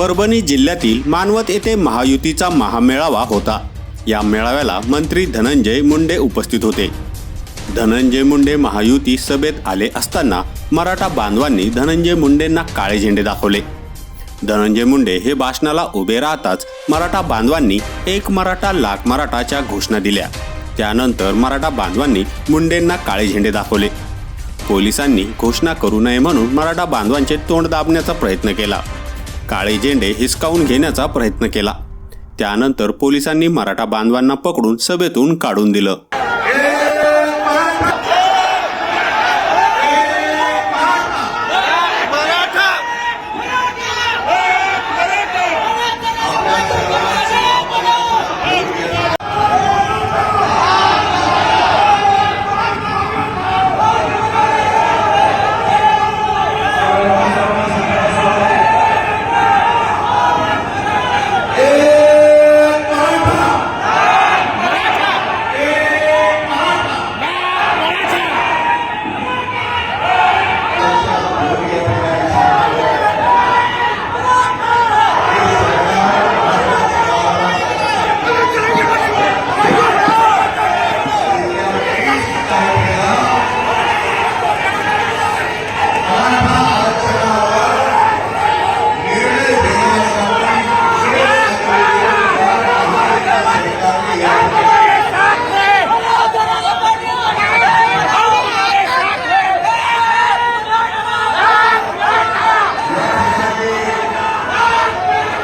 परभणी जिल्ह्यातील मानवत येथे महायुतीचा महामेळावा होता. या मेळाव्याला मंत्री धनंजय मुंडे उपस्थित होते. धनंजय मुंडे महायुती सभेत आले असताना मराठा बांधवांनी धनंजय मुंडेंना काळे झेंडे दाखवले. धनंजय मुंडे हे भाषणाला उभे राहताच मराठा बांधवांनी एक मराठा लाख मराठाच्या घोषणा दिल्या. त्यानंतर मराठा बांधवांनी मुंडेंना काळे झेंडे दाखवले. पोलिसांनी घोषणा करू नये म्हणून मराठा बांधवांचे तोंड दाबण्याचा प्रयत्न केला. काळे झेंडे हिसकावून घेण्याचा प्रयत्न केला. त्यानंतर पोलिसांनी मराठा बांधवांना पकडून सभेतून काढून दिलं.